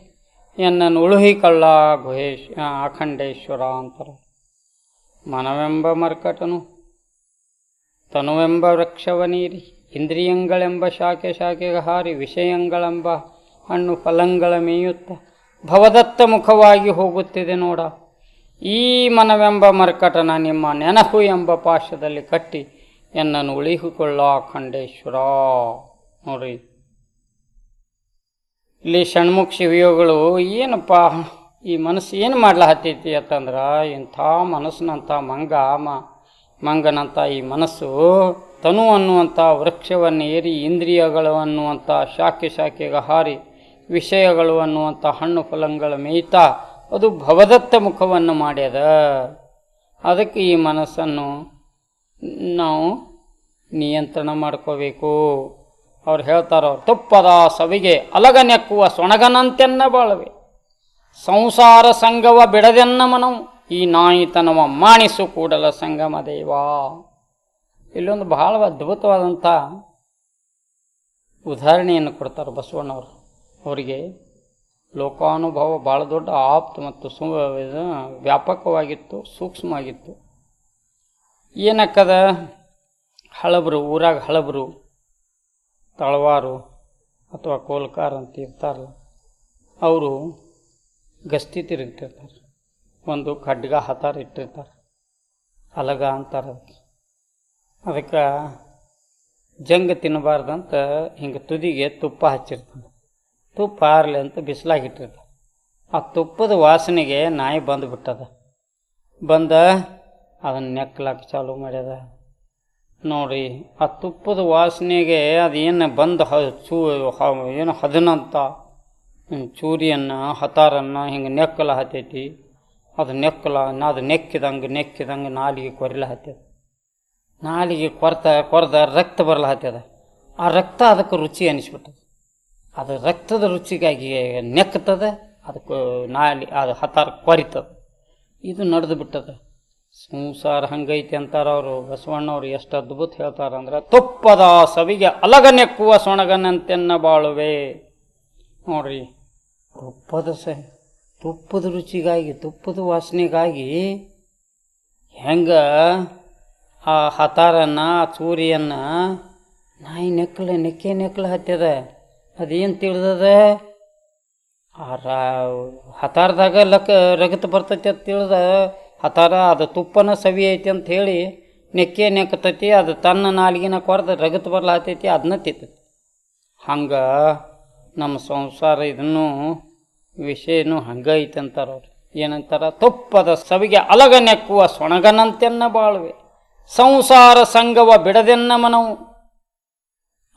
ಎನ್ನನ್ನು ಉಳುಹಿಕೊಳ್ಳ ಗುಹೇಶ್ ಅಖಂಡೇಶ್ವರ ಅಂತಾರೆ ಮನವೆಂಬ ಮರ್ಕಟನು, ತನುವೆಂಬ ವೃಕ್ಷವ ನೀರಿ ಇಂದ್ರಿಯಂಗಳೆಂಬ ಶಾಖೆ ಶಾಖೆಗೆ ಹಾರಿ ವಿಷಯಗಳೆಂಬ ಹಣ್ಣು ಫಲಂಗಳ ಮೇಯುತ್ತ ಭವದತ್ತ ಮುಖವಾಗಿ ಹೋಗುತ್ತಿದೆ ನೋಡ. ಈ ಮನವೆಂಬ ಮರ್ಕಟನ ನಿಮ್ಮ ನೆನಪು ಎಂಬ ಪಾಶದಲ್ಲಿ ಕಟ್ಟಿ ಎನ್ನನ್ನು ಉಳಿಹಿಕೊಳ್ಳ ಖಂಡೇಶ್ವರ ನೋಡ್ರಿ. ಇಲ್ಲಿ ಷಣ್ಮುಖ ಶಿವಯೋಗಳು ಏನಪ್ಪ? ಈ ಮನಸ್ಸು ಏನು ಮಾಡ್ಲಹತ್ತೈತಿ ಅಂತಂದ್ರೆ, ಇಂಥ ಮನಸ್ಸಿನಂಥ ಮಂಗ, ಮ, ಮಂಗನಂಥ ಈ ಮನಸ್ಸು ತನು ಅನ್ನುವಂಥ ವೃಕ್ಷವನ್ನು ಏರಿ ಇಂದ್ರಿಯಗಳು ಅನ್ನುವಂಥ ಶಾಖೆ ಶಾಖೆಗೆ ಹಾರಿ, ವಿಷಯಗಳು ಅನ್ನುವಂಥ ಹಣ್ಣು ಫಲಂಗಳ ಮೇಯ್ತಾ ಅದು ಭವದತ್ತ ಮುಖವನ್ನು ಮಾಡ್ಯದ. ಅದಕ್ಕೆ ಈ ಮನಸ್ಸನ್ನು ನಾವು ನಿಯಂತ್ರಣ ಮಾಡ್ಕೋಬೇಕು. ಅವ್ರು ಹೇಳ್ತಾರ ತುಪ್ಪದ ಸವಿಗೆ ಅಲಗನೆಕ್ಕುವ ಸೊಣಗನಂತೆನ್ನ ಬಾಳವೆ. ಸಂಸಾರ ಸಂಗವ ಬಿಡದೆನ್ನ ಮನವು ಈ ನಾಯಿತನವ ಮಾಣಿಸು ಕೂಡಲ ಸಂಗಮ ದೇವ. ಇಲ್ಲೊಂದು ಬಹಳ ಅದ್ಭುತವಾದಂಥ ಉದಾಹರಣೆಯನ್ನು ಕೊಡ್ತಾರೆ ಬಸವಣ್ಣವರು. ಅವರಿಗೆ ಲೋಕಾನುಭವ ಭಾಳ ದೊಡ್ಡ ಆಪ್ತ ಮತ್ತು ಸು ವ್ಯಾಪಕವಾಗಿತ್ತು, ಸೂಕ್ಷ್ಮವಾಗಿತ್ತು. ಏನಕ್ಕದ? ಹಳಬರು, ಊರಾಗ ಹಳಬರು ತಳವಾರು ಅಥವಾ ಕೋಲ್ಕಾರ್ ಅಂತ ಇರ್ತಾರಲ್ಲ, ಅವರು ಗಸ್ತಿ ತಿರುಗ್ತಿರ್ತಾರೆ. ಒಂದು ಖಡ್ಗ ಹತಾರ ಇಟ್ಟಿರ್ತಾರೆ. ಅಲಗ ಅಂತಾರೆ ಅದಕ್ಕೆ. ಅದಕ್ಕೆ ಜಂಗ ತಿನ್ನಬಾರ್ದಂತ ಹಿಂಗೆ ತುದಿಗೆ ತುಪ್ಪ ಹಚ್ಚಿರ್ತಾನೆ ತುಪ್ಪ ಆರಲಿ ಅಂತ ಬಿಸಿಲಾಗಿ ಇಟ್ಟಿರ್ತಾರೆ. ಆ ತುಪ್ಪದ ವಾಸನೆಗೆ ನಾಯಿ ಬಂದು ಬಿಟ್ಟದ ಬಂದ ಅದನ್ನು ನೆಕ್ಲಾಕ ಚಾಲು ಮಾಡ್ಯದ. ನೋಡಿ ಆ ತುಪ್ಪದ ವಾಸನೆಗೆ ಅದೇನು ಬಂದು ಹ, ಚೂ ಏನು ಹದನಂತ ಚೂರಿಯನ್ನು, ಹತಾರನ್ನು ಹಿಂಗೆ ನೆಕ್ಕಲ ಹತ್ತೈತಿ. ಅದು ನೆಕ್ಕಲ, ಅದು ನೆಕ್ಕಿದಂಗೆ ನೆಕ್ಕಿದಂಗೆ ನಾಲಿಗೆ ಕೊರಿಲ ಹತ್ತದ ನಾಲಿಗೆ ಕೊರ್ತ, ಕೊರೆದ ರಕ್ತ ಬರಲ ಹತ್ತದ ಆ ರಕ್ತ ಅದಕ್ಕೆ ರುಚಿ ಅನಿಸ್ಬಿಟ್ಟದ. ಅದು ರಕ್ತದ ರುಚಿಗಾಗಿ ನೆಕ್ಕತದ, ಅದಕ್ಕೆ ನಾಲಿ, ಅದು ಹತಾರ ಕೊರಿತದ. ಇದು ನಡೆದು ಬಿಟ್ಟದ. ಸಂಸಾರ ಹಂಗೈತಿ ಅಂತಾರ ಅವರು. ಬಸವಣ್ಣವ್ರು ಎಷ್ಟು ಅದ್ಭುತ ಹೇಳ್ತಾರಂದ್ರೆ ತುಪ್ಪದ ಸವಿಗೆ ಅಲಗ ನೆಕ್ಕುವ ಸೊಣಗನಂತೆನ್ನ ಬಾಳುವೆ. ನೋಡ್ರಿ, ತುಪ್ಪದ ಸ, ತುಪ್ಪದ ರುಚಿಗಾಗಿ, ತುಪ್ಪದ ವಾಸನೆಗಾಗಿ ಹೆಂಗ ಆ ಹತಾರನ್ನ ಆ ಚೂರಿಯನ್ನು ನಾಯಿ ನೆಕ್ಕಲ ನೆಕ್ಕೆ ನೆಕ್ಕಲ ಹತ್ಯದ. ಅದೇನು ತಿಳಿದದ? ಆ ರಾ, ಹತಾರದಾಗ ಲಕ್ಕ ರಗತ್ ಬರ್ತೈತೆ ಅಂತ ತಿಳಿದ. ಹತಾರ ಅದು ತುಪ್ಪನ ಸವಿ ಐತಿ ಅಂತ ಹೇಳಿ ನೆಕ್ಕೆ ನೆಕ್ಕತೈತಿ, ಅದು ತನ್ನ ನಾಲಿಗಿನ ಕೊರ್ದು ರಗತ್ ಬರ್ಲಾತೈತಿ ಅದನ್ನ ತಿತ್ತೈತಿ. ಹಂಗೆ ನಮ್ಮ ಸಂಸಾರ ಇದನ್ನು ವಿಷಯನೂ ಹಂಗ ಐತಿ ಅಂತಾರ ಅವ್ರು. ಏನಂತಾರ? ತುಪ್ಪದ ಸವಿಗೆ ಅಲಗ ನೆಕ್ಕುವ ಸೊಣಗನಂತೆನ್ನ ಬಾಳ್ವೆ. ಸಂಸಾರ ಸಂಗವ ಬಿಡದೆನ್ನ ಮನವು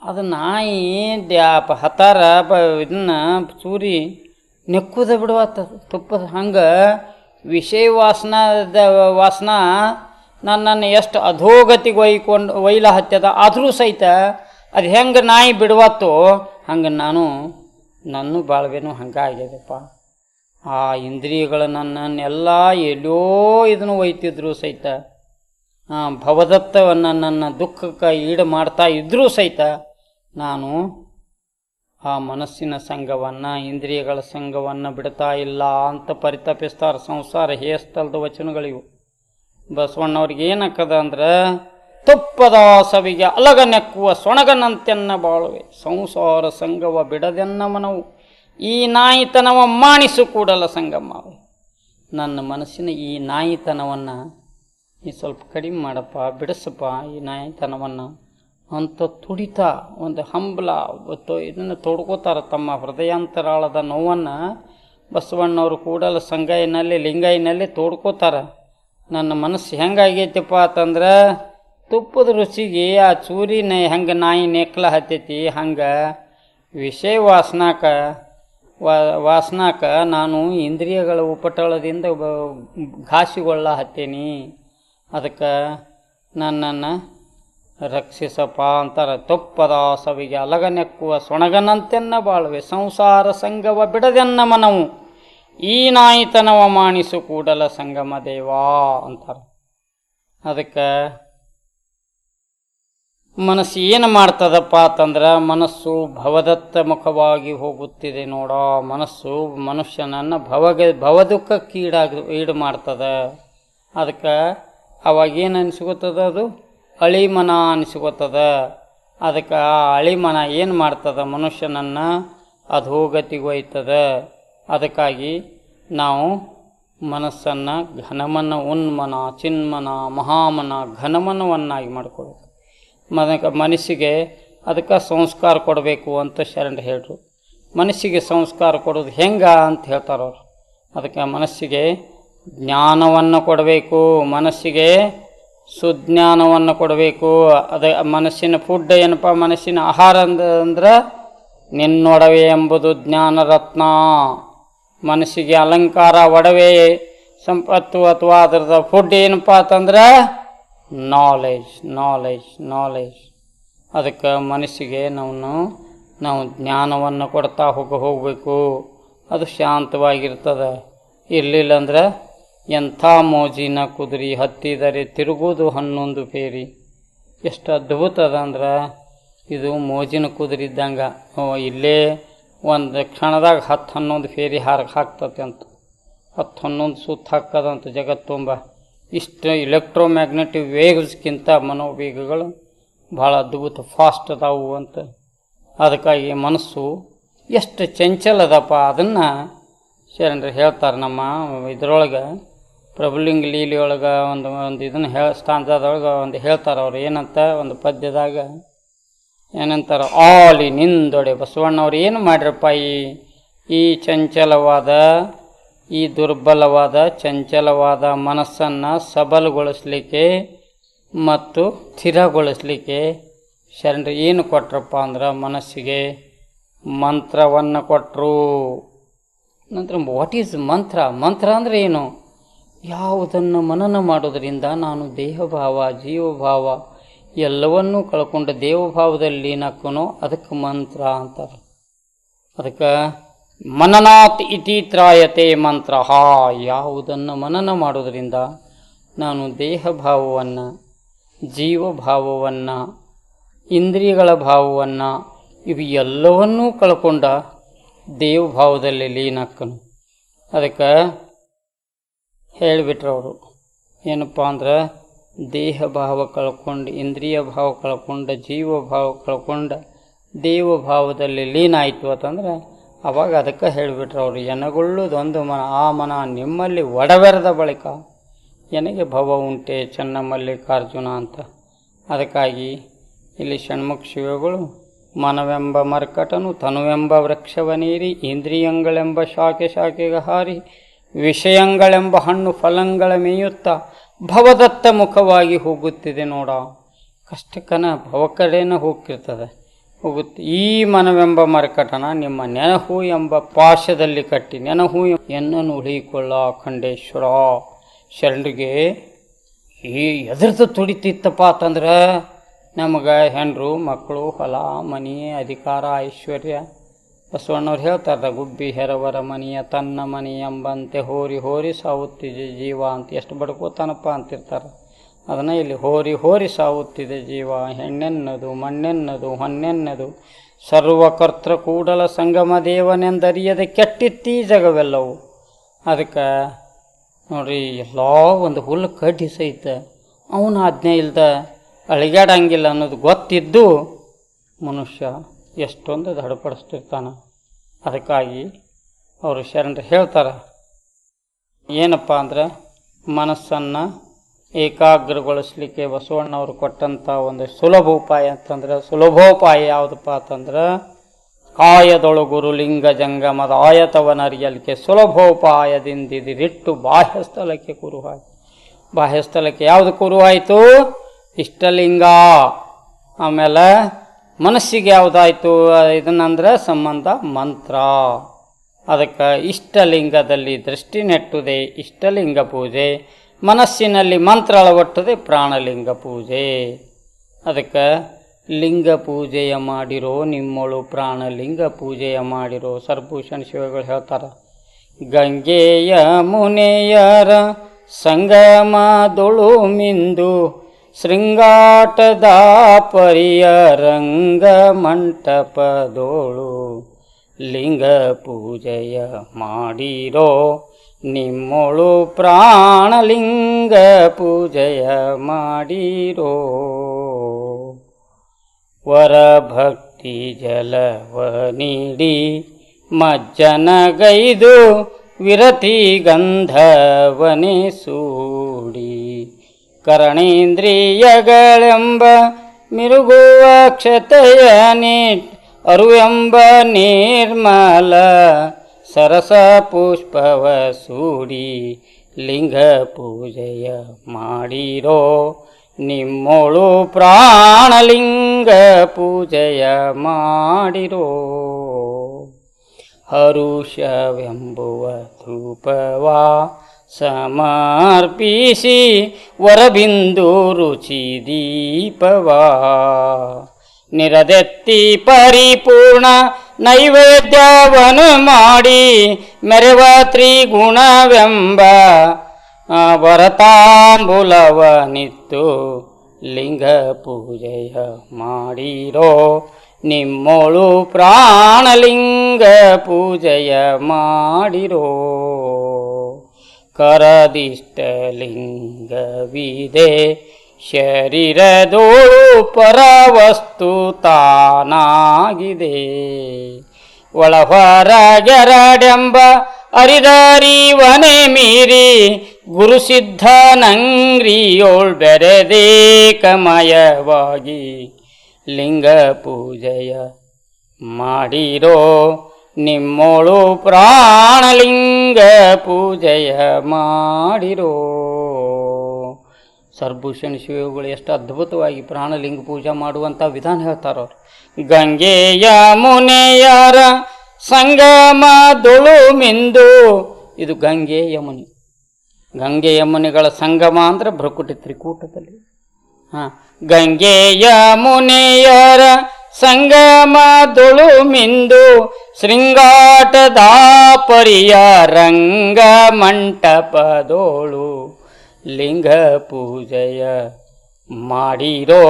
ಅದು ನಾಯಿ ದ್ಯಾಪ ಹತಾರ ಇದನ್ನ ಚೂರಿ ನೆಕ್ಕುದ ಬಿಡುವತ್ತದು ತುಪ್ಪದ ಹಂಗೆ ವಿಷಯ ವಾಸನದ ವಾಸನ ನನ್ನನ್ನು ಎಷ್ಟು ಅಧೋಗತಿಗೆ ಒಯ್ಕೊಂಡು ಒಯ್ಲ ಹತ್ತದ ಆದರೂ ಸಹಿತ ಅದು ಹೆಂಗೆ ನಾಯಿ ಬಿಡುವತ್ತೋ ಹಂಗೆ ನಾನು ನನ್ನ ಬಾಳ್ವೆನೂ ಹಂಗೆ ಆಗ್ಯದಪ್ಪ. ಆ ಇಂದ್ರಿಯಗಳು ನನ್ನನ್ನೆಲ್ಲ ಎಲ್ಲೋ ಇದನ್ನು ಒಯ್ತಿದ್ರು ಸಹಿತ ಭವದತ್ತವನ್ನು ನನ್ನ ದುಃಖಕ್ಕೆ ಈಡು ಮಾಡ್ತಾ ಇದ್ದರೂ ಸಹಿತ ನಾನು ಆ ಮನಸ್ಸಿನ ಸಂಘವನ್ನು, ಇಂದ್ರಿಯಗಳ ಸಂಘವನ್ನು ಬಿಡ್ತಾ ಇಲ್ಲ ಅಂತ ಪರಿತಪಿಸ್ತಾರೆ ಸಂಸಾರ. ಹೇಸ್ತಲ್ದ ವಚನಗಳಿವು. ಬಸವಣ್ಣವ್ರಿಗೆ ಏನಕ್ಕದ ಅಂದ್ರೆ ತುಪ್ಪದ ಸವಿಗೆ ಅಲಗ ನೆಕ್ಕುವ ಸೊಣಗನಂತೆನ್ನ ಬಾಳುವೆ. ಸಂಸಾರ ಸಂಘವ ಬಿಡದೆನ್ನ ಮನವು ಈ ನಾಯಿತನವ ಮಾಣಿಸು ಕೂಡಲ ಸಂಗಮ್ಮ ನನ್ನ ಮನಸ್ಸಿನ ಈ ನಾಯಿತನವನ್ನು ಈ ಸ್ವಲ್ಪ ಕಡಿಮೆ ಮಾಡಪ್ಪ, ಬಿಡಿಸಪ್ಪ ಈ ನಾಯಿತನವನ್ನು. ಅಂತ ತುಡಿತ, ಒಂದು ಹಂಬಲ ಇದನ್ನು ತೊಡ್ಕೋತಾರೆ ತಮ್ಮ ಹೃದಯಾಂತರಾಳದ ನೋವನ್ನು ಬಸವಣ್ಣವರು ಕೂಡಲ ಸಂಗೈನಲ್ಲಿ ಲಿಂಗೈನಲ್ಲಿ ತೋಡ್ಕೋತಾರೆ. ನನ್ನ ಮನಸ್ಸು ಹೆಂಗಾಗೈತಪ್ಪ ಅಂತಂದ್ರೆ, ತುಪ್ಪದ ರುಚಿಗೆ ಆ ಚೂರಿನ ಹೆಂಗೆ ನಾಯಿ ನೆಕ್ಲ ಹತ್ತೈತಿ, ಹಂಗೆ ವಿಷಯ ವಾಸನಾಕ ವಾಸನಾಕ ನಾನು ಇಂದ್ರಿಯಗಳ ಉಪಟಳದಿಂದ ಘಾಸಿಗೊಳ್ಳ ಹತ್ತೀನಿ. ಅದಕ್ಕೆ ನನ್ನನ್ನು ರಕ್ಷಿಸಪ್ಪ ಅಂತಾರೆ ತುಪ್ಪದ ಸವಿಗೆ ಅಲಗನೆಕ್ಕುವ ಸೊಣಗನಂತೆನ್ನ ಬಾಳ್ವೆ ಸಂಸಾರ ಸಂಗವ ಬಿಡದೆನ್ನ ಮನವು. ಈ ನಾಯಿತನವ ಮಾಣಿಸು ಕೂಡಲ ಸಂಗಮ ದೇವಾ ಅಂತಾರೆ. ಅದಕ್ಕೆ ಮನಸ್ಸು ಏನು ಮಾಡ್ತದಪ್ಪ ಅಂತಂದ್ರೆ ಮನಸ್ಸು ಭವದತ್ತ ಮುಖವಾಗಿ ಹೋಗುತ್ತಿದೆ ನೋಡ, ಮನಸ್ಸು ಮನುಷ್ಯನನ್ನು ಭವಗೆ ಭವದುಃಖಕ್ಕೀಡಾಗ ಈಡು ಮಾಡ್ತದೆ. ಅದಕ್ಕೆ ಅವಾಗೇನು ಅನಿಸ್ಕೊತದ ಅದು? ಅಳಿಮನ ಅನಿಸ್ಕೊತದ. ಅದಕ್ಕೆ ಆ ಅಳಿಮನ ಏನು ಮಾಡ್ತದ ಮನುಷ್ಯನನ್ನು? ಅಧೋಗತಿಗೆ ಒಯ್ತದ ಅದಕ್ಕಾಗಿ ನಾವು ಮನಸ್ಸನ್ನು ಘನಮನ ಉನ್ಮನ, ಚಿನ್ಮನ, ಮಹಾಮನ ಘನಮನವನ್ನಾಗಿ ಮಾಡಿಕೊಡ್ಬೇಕು ಮನಕ ಮನಸ್ಸಿಗೆ ಅದಕ್ಕೆ ಸಂಸ್ಕಾರ ಕೊಡಬೇಕು ಅಂತ ಶರಣ ಹೇಳ್ರು. ಮನಸ್ಸಿಗೆ ಸಂಸ್ಕಾರ ಕೊಡೋದು ಹೆಂಗ ಅಂತ ಹೇಳ್ತಾರವ್ರು ಅದಕ್ಕೆ ಮನಸ್ಸಿಗೆ ಜ್ಞಾನವನ್ನು ಕೊಡಬೇಕು. ಮನಸ್ಸಿಗೆ ಸುಜ್ಞಾನವನ್ನು ಕೊಡಬೇಕು. ಅದ ಮನಸ್ಸಿನ ಫುಡ್ ಏನಪ್ಪ, ಮನಸ್ಸಿನ ಆಹಾರ ಅಂದ, ಅಂದ್ರೆ ನಿನ್ನೊಡವೆ ಎಂಬುದು ಜ್ಞಾನರತ್ನ. ಮನಸ್ಸಿಗೆ ಅಲಂಕಾರ, ಒಡವೆ, ಸಂಪತ್ತು ಅಥವಾ ಅದರದ ಫುಡ್ ಏನಪ್ಪ ಅಂತಂದ್ರೆ ನಾಲೆಜ್ ನಾಲೆಜ್ ನಾಲೆಜ್ ಅದಕ್ಕೆ ಮನಸ್ಸಿಗೆ ನಾವು ನಾವು ಜ್ಞಾನವನ್ನು ಕೊಡ್ತಾ ಹೋಗ, ಹೋಗಬೇಕು. ಅದು ಶಾಂತವಾಗಿರ್ತದೆ. ಇರಲಿಲ್ಲ ಅಂದ್ರೆ ಎಂಥ ಮೋಜಿನ ಕುದುರೆ ಹತ್ತಿದರೆ ತಿರುಗುವುದು ಹನ್ನೊಂದು ಫೇರಿ ಎಷ್ಟು ಅದ್ಭುತ ಅದ ಅಂದ್ರೆ ಇದು ಮೋಜಿನ ಕುದುರೆ ಇದ್ದಂಗೆ ಇಲ್ಲೇ ಒಂದು ಕ್ಷಣದಾಗ ಹತ್ತು ಹನ್ನೊಂದು ಫೇರಿ ಹಾರಕ್ಕೆ ಹಾಕ್ತತೆ ಅಂತ. ಹತ್ತು ಹನ್ನೊಂದು ಸುತ್ತ ಹಾಕದಂತ ಜಗತ್ತು ತುಂಬ ಇಷ್ಟು ಇಲೆಕ್ಟ್ರೋಮ್ಯಾಗ್ನೆಟಿಕ್ ವೇವ್ಸ್ಗಿಂತ ಮನೋವೇಗಗಳು ಭಾಳ ಅದ್ಭುತ ಫಾಸ್ಟ್ ಅದಾವು ಅಂತ. ಅದಕ್ಕಾಗಿ ಮನಸ್ಸು ಎಷ್ಟು ಚಂಚಲದಪ್ಪ ಅದನ್ನು ಶರಣರು ಹೇಳ್ತಾರೆ ನಮ್ಮ ಇದ್ರೊಳಗೆ. ಪ್ರಭುಲಿಂಗ ಲೀಲಿಯೊಳಗೆ ಒಂದು ಒಂದು ಇದನ್ನು ಹೇಳ, ಸ್ಥಾನದೊಳಗೆ ಒಂದು ಹೇಳ್ತಾರೆ ಅವ್ರು. ಏನಂತ? ಒಂದು ಪದ್ಯದಾಗ ಏನಂತಾರೆ? ಆಲಿ ನಿಂದೊಡೆ ಬಸವಣ್ಣವ್ರು ಏನು ಮಾಡ್ರಪ್ಪ ಈ ಈ ಚಂಚಲವಾದ, ಈ ದುರ್ಬಲವಾದ, ಚಂಚಲವಾದ ಮನಸ್ಸನ್ನು ಸಬಲಗೊಳಿಸ್ಲಿಕ್ಕೆ ಮತ್ತು ಸ್ಥಿರಗೊಳಿಸ್ಲಿಕ್ಕೆ ಶರಣರು ಏನು ಕೊಟ್ರಪ್ಪ ಅಂದ್ರೆ ಮನಸ್ಸಿಗೆ ಮಂತ್ರವನ್ನು ಕೊಟ್ಟರು ನಂತರ ವಾಟ್ ಈಸ್ ಮಂತ್ರ? ಮಂತ್ರ ಅಂದರೆ ಏನು? ಯಾವುದನ್ನು ಮನನ ಮಾಡೋದರಿಂದ ನಾನು ದೇಹಭಾವ, ಜೀವಭಾವ ಎಲ್ಲವನ್ನೂ ಕಳ್ಕೊಂಡು ದೇವಭಾವದಲ್ಲಿ ನಕ್ಕನೋ ಅದಕ್ಕೆ ಮಂತ್ರ ಅಂತಾರೆ. ಅದಕ್ಕೆ ಮನನಾತ್ ಇತಿ ತ್ರಾಯತೆ ಮಂತ್ರ. ಹಾ, ಯಾವುದನ್ನು ಮನನ ಮಾಡೋದರಿಂದ ನಾನು ದೇಹಭಾವವನ್ನು, ಜೀವಭಾವವನ್ನು, ಇಂದ್ರಿಯಗಳ ಭಾವವನ್ನು, ಇವು ಎಲ್ಲವನ್ನೂ ಕಳ್ಕೊಂಡ ದೇವಭಾವದಲ್ಲಿ ಲೀನಕ್ಕನು. ಅದಕ್ಕೆ ಹೇಳಿಬಿಟ್ರು ಅವರು. ಏನಪ್ಪ ಅಂದ್ರೆ ದೇಹ ಭಾವ ಕಳ್ಕೊಂಡು, ಇಂದ್ರಿಯ ಭಾವ ಕಳ್ಕೊಂಡು, ಜೀವ ಭಾವ ಕಳ್ಕೊಂಡು, ದೇವ ಭಾವದಲ್ಲಿ ಲೀನ ಆಯಿತು ಅಂತಂದ್ರೆ ಅವಾಗ ಅದಕ್ಕೆ ಹೇಳಿಬಿಟ್ರು ಅವರು ಎನಗೊಳ್ಳುದೊಂದು ಮನ, ಆ ಮನ ನಿಮ್ಮಲ್ಲಿ ಒಡವೆರದ ಬಳಿಕ ಎನಗೆ ಭವ ಉಂಟೆ ಚೆನ್ನ ಮಲ್ಲಿಕಾರ್ಜುನ ಅಂತ. ಅದಕ್ಕಾಗಿ ಇಲ್ಲಿ ಷಣ್ಮುಖ ಶಿವಗಳು ಮನವೆಂಬ ಮರ್ಕಟನು ತನುವೆಂಬ ವೃಕ್ಷವನೀರಿ, ಇಂದ್ರಿಯಗಳೆಂಬ ಶಾಖೆ ಶಾಖೆಗೆ ಹಾರಿ ವಿಷಯಗಳೆಂಬ ಹಣ್ಣು ಫಲಂಗಳ ಮೇಯುತ್ತ ಭವದತ್ತ ಮುಖವಾಗಿ ಹೋಗುತ್ತಿದೆ ನೋಡ. ಕಷ್ಟಕನ ಭವ ಕಡೆನ ಹೋಗ್ತಿರ್ತದೆ. ಹೋಗುತ್ತೆ. ಈ ಮನವೆಂಬ ಮರಕಟನ ನಿಮ್ಮ ನೆನಹು ಎಂಬ ಪಾಶದಲ್ಲಿ ಕಟ್ಟಿ ನೆನಹು ಎನ್ನನ್ನು ಉಳಿಕೊಳ್ಳ ಖಂಡೇಶ್ವರ. ಶರಣರಿಗೆ ಈ ಎದುರ್ದು ತುಡಿತಿತ್ತಪ್ಪ ಅಂತಂದ್ರೆ ನಮಗೆ ಹೆಂಡ್ರು, ಮಕ್ಕಳು, ಹೊಲ, ಮನೆ, ಅಧಿಕಾರ, ಐಶ್ವರ್ಯ ಬಸವಣ್ಣವ್ರು ಹೇಳ್ತಾರೆ ಗುಬ್ಬಿ ಹೆರವರ ಮನೆಯ ತನ್ನ ಮನೆ ಎಂಬಂತೆ ಹೋರಿ ಹೋರಿ ಸಾವುತ್ತಿದೆ ಜೀವ ಅಂತ. ಎಷ್ಟು ಬಡ್ಕೋತಾನಪ್ಪ ಅಂತಿರ್ತಾರೆ. ಅದನ್ನು ಇಲ್ಲಿ ಹೋರಿ ಹೋರಿ ಸಾವುತ್ತಿದೆ ಜೀವ, ಹೆಣ್ಣೆನ್ನದು, ಮಣ್ಣೆನ್ನದು, ಹೊನ್ನೆನ್ನದು. ಸರ್ವಕರ್ತೃ ಕೂಡಲ ಸಂಗಮ ದೇವನೆಂದರಿಯದೆ ಕೆಟ್ಟಿತ್ತೀ ಜಗವೆಲ್ಲವು. ಅದಕ್ಕೆ ನೋಡ್ರಿ, ಎಲ್ಲ ಒಂದು ಹುಲ್ಲು ಕಡ್ಡಿ ಸಹಿತ ಅವನ ಆಜ್ಞೆ ಇಲ್ದ ಅಳಿಗಾಡಂಗಿಲ್ಲ ಅನ್ನೋದು ಗೊತ್ತಿದ್ದು ಮನುಷ್ಯ. ಎಷ್ಟೊಂದು ದೃಢಪಡಿಸ್ತಿರ್ತಾನೆ. ಅದಕ್ಕಾಗಿ ಅವರು ಶರಣರು ಹೇಳ್ತಾರೆ, ಏನಪ್ಪ ಅಂದ್ರೆ ಮನಸ್ಸನ್ನು ಏಕಾಗ್ರಗೊಳಿಸ್ಲಿಕ್ಕೆ ಬಸವಣ್ಣವರು ಕೊಟ್ಟಂಥ ಒಂದು ಸುಲಭ ಉಪಾಯ ಅಂತಂದ್ರೆ, ಸುಲಭೋಪಾಯ ಯಾವುದಪ್ಪ ಅಂತಂದ್ರೆ ಕಾಯದೊಳಗುರು ಲಿಂಗ ಜಂಗಮದ ಆಯತವನರಿಯಲಿಕ್ಕೆ ಸುಲಭೋಪಾಯದಿಂದಿದಿರಿಟ್ಟು ಬಾಹ್ಯಸ್ಥಳಕ್ಕೆ ಕುರುಹಾಯ್ತು. ಬಾಹ್ಯಸ್ಥಳಕ್ಕೆ ಯಾವುದು ಕುರುವಾಯಿತು ಇಷ್ಟಲಿಂಗ. ಆಮೇಲೆ ಮನಸ್ಸಿಗೆ ಯಾವುದಾಯಿತು, ಇದನ್ನಂದ್ರೆ ಸಂಬಂಧ ಮಂತ್ರ. ಅದಕ್ಕೆ ಇಷ್ಟಲಿಂಗದಲ್ಲಿ ದೃಷ್ಟಿ ನೆಟ್ಟುದೆ, ಇಷ್ಟಲಿಂಗ ಪೂಜೆ. ಮನಸ್ಸಿನಲ್ಲಿ ಮಂತ್ರ ಅಳವಟ್ಟದೆ, ಪ್ರಾಣಲಿಂಗ ಪೂಜೆ. ಅದಕ್ಕೆ ಲಿಂಗ ಪೂಜೆಯ ಮಾಡಿರೋ ನಿಮ್ಮಳು ಪ್ರಾಣಲಿಂಗ ಪೂಜೆಯ ಮಾಡಿರೋ ಸರ್ಭೂಷಣ ಶಿವಗಳು ಹೇಳ್ತಾರೆ. ಗಂಗೆಯ ಮುನೆಯರ ಸಂಗಮದೊಳು ಮಿಂದು ಶೃಂಗಾಟದ ಪರಿಯ ರಂಗ ಮಂಟಪದೋಳು ಲಿಂಗ ಪೂಜೆಯ ಮಾಡಿರೋ ನಿಮ್ಮೊಳು ಪ್ರಾಣಲಿಂಗ ಪೂಜೆಯ ಮಾಡಿರೋ ವರಭಕ್ತಿ ಜಲವ ನೀಡಿ ಮಜ್ಜನಗೈದು ವಿರತಿ ಗಂಧವನೆ ಸೂಡಿ ಕರಣೇಂದ್ರಿಯಗಳೆಂಬ ಮಿರುಗುವ ಕ್ಷತೆಯ ನೀಟ್ ಅರುವೆಂಬ ನಿರ್ಮಲ ಸರಸ ಪುಷ್ಪವ ಸೂಡಿ ಲಿಂಗ ಪೂಜೆಯ ಮಾಡಿರೋ ನಿಮ್ಮೋಳು ಪ್ರಾಣಲಿಂಗ ಪೂಜೆಯ ಮಾಡಿರೋ ಹರುಷವೆಂಬುವ ಧೂಪವ ಸಮರ್ಪಿಸಿ ವರಬಿಂದು ರುಚಿ ದೀಪವಾ ನಿರದೆತ್ತಿ ಪರಿಪೂರ್ಣ ನೈವೇದ್ಯವನ್ನು ಮಾಡಿ ಮೆರವ ತ್ರಿಗುಣವೆಂಬ ವರತಾಂಬುಲವನಿತ್ತು ಲಿಂಗ ಪೂಜೆಯ ಮಾಡಿರೋ ನಿಮ್ಮೋಳು ಪ್ರಾಣಲಿಂಗ ಪೂಜೆಯ ಮಾಡಿರೋ. ಕರದಿಷ್ಟಲಿಂಗವಿದೆ. ಶರೀರದೋಳು ಪರವಸ್ತು ತಾನಾಗಿದೆ ಒಳಹೊರಗೆರಡೆಂಬ ಅರಿದರಿವನೆ ಮೀರಿ ಗುರುಸಿದ್ಧನಂಗ್ರಿಯೋಳ್ ಬೆರೆದೇಕಮಯವಾಗಿ ಲಿಂಗ ಪೂಜೆಯ ಮಾಡಿರೋ ನಿಮ್ಮೋಳು ಪ್ರಾಣಲಿಂಗ ಪೂಜೆಯ ಮಾಡಿರೋ. ಸರ್ಭೂಷಣ ಶಿವಗಳು ಎಷ್ಟು ಅದ್ಭುತವಾಗಿ ಪ್ರಾಣಲಿಂಗ ಪೂಜೆ ಮಾಡುವಂಥ ವಿಧಾನ ಹೇಳ್ತಾರ ಅವ್ರು. ಗಂಗೆಯ ಮುನೆಯರ ಸಂಗಮದೊಳು ಮಿಂದು ಇದು ಗಂಗೆ ಯಮುನಿ ಗಂಗೆ ಯಮುನಿಗಳ ಸಂಗಮ ಅಂದರೆ ಭ್ರಕುಟಿ ತ್ರಿಕೂಟದಲ್ಲಿ. ಹಾಂ, ಗಂಗೆಯ ಮುನೆಯರ ಸಂಗಮದೊಳು ಮಿಂದು ಶೃಂಗಾಟದ ಪರಿಯ ರಂಗ ಮಂಟಪದೋಳು ಲಿಂಗ ಪೂಜೆಯ ಮಾಡಿರೋ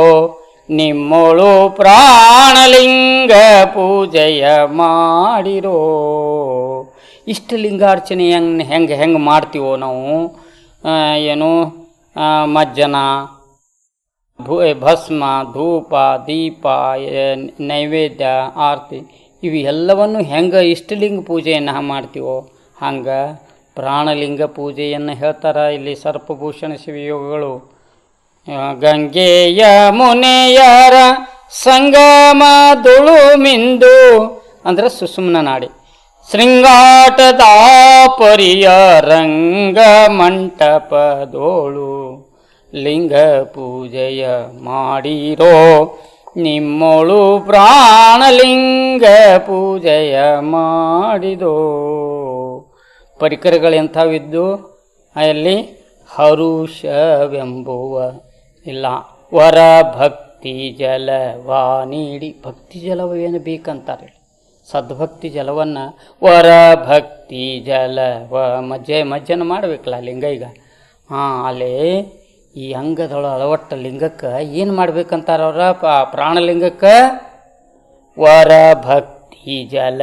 ನಿಮ್ಮೋಳು ಪ್ರಾಣಲಿಂಗ ಪೂಜೆಯ ಮಾಡಿರೋ. ಇಷ್ಟ ಲಿಂಗಾರ್ಚನೆ ಹೆಂಗೆ ಹೆಂಗೆ ಹೆಂಗೆ ಮಾಡ್ತೀವೋ ನಾವು? ಏನು? ಮಜ್ಜನ, ಭೂ ಭಸ್ಮ, ಧೂಪ, ದೀಪ ನೈವೇದ್ಯ, ಆರತಿ ಇವು ಎಲ್ಲವನ್ನು ಹೆಂಗೆ ಇಷ್ಟಲಿಂಗ ಪೂಜೆಯನ್ನು ಮಾಡ್ತೀವೋ ಹಂಗೆ ಪ್ರಾಣಲಿಂಗ ಪೂಜೆಯನ್ನು ಹೇಳ್ತಾರೆ ಇಲ್ಲಿ ಸರ್ಪಭೂಷಣ ಶಿವಯೋಗಗಳು. ಗಂಗೆಯ ಮುನೆಯರ ಸಂಗಮ ಮಿಂದು ಅಂದರೆ ಸುಸುಮ್ನ ನಾಡಿ. ಶೃಂಗಾಟದ ಪರಿಯ ರಂಗ ಮಂಟಪದೋಳು ಲಿಂಗ ಪೂಜೆಯ ಮಾಡಿರೋ ನಿಮ್ಮೋಳು ಪ್ರಾಣಲಿಂಗ ಪೂಜೆಯ ಮಾಡಿದೋ. ಪರಿಕರಗಳೆಂಥವಿದ್ದು? ಅಲ್ಲಿ ಹರುಷವೆಂಬುವ ಇಲ್ಲ. ವರ ಭಕ್ತಿ ಜಲವಾ ನೀಡಿ. ಭಕ್ತಿ ಜಲವೇನು ಬೇಕಂತಾರೆ ಸದ್ಭಕ್ತಿ ಜಲವನ್ನು ವರ ಭಕ್ತಿ ಜಲವ ಮಜ್ಜೆ ಮಜ್ಜನ ಮಾಡಬೇಕಲ್ಲ ಲಿಂಗ ಈಗ. ಹಾಂ, ಅಲ್ಲಿ ಈ ಅಂಗದೊಳ ಅಳವಟ್ಟ ಲಿಂಗಕ್ಕೆ ಏನು ಮಾಡ್ಬೇಕಂತಾರ ಅವ್ರ? ಪ್ರಾಣಲಿಂಗಕ್ಕೆ? ವರ ಭಕ್ತಿ ಜಲ